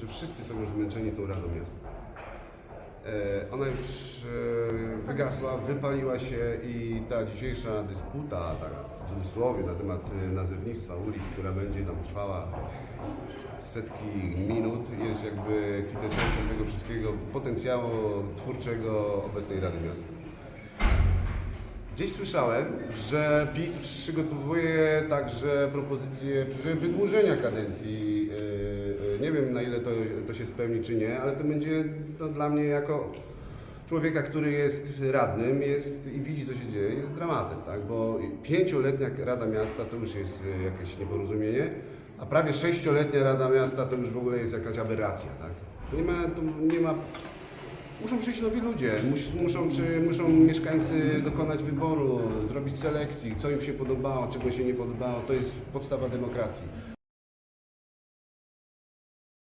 że wszyscy są już zmęczeni tą Radą Miasta. E, Ona już e, wygasła, wypaliła się i ta dzisiejsza dysputa, tak w cudzysłowie, na temat e, nazewnictwa ulic, która będzie nam trwała setki minut, jest jakby kwintesencją tego wszystkiego potencjału twórczego obecnej Rady Miasta. Gdzieś słyszałem, że PiS przygotowuje także propozycję że wydłużenia kadencji. Nie wiem na ile to, to się spełni czy nie, ale to będzie to dla mnie jako człowieka, który jest radnym jest i widzi co się dzieje, jest dramatem, tak? Bo pięcioletnia Rada Miasta to już jest yy, jakieś nieporozumienie, a prawie sześcioletnia Rada Miasta to już w ogóle jest jakaś aberracja, tak? To nie ma, to nie ma Muszą przyjść nowi ludzie, mus, muszą, czy, muszą mieszkańcy dokonać wyboru, zrobić selekcji, co im się podobało, czego się nie podobało. To jest podstawa demokracji.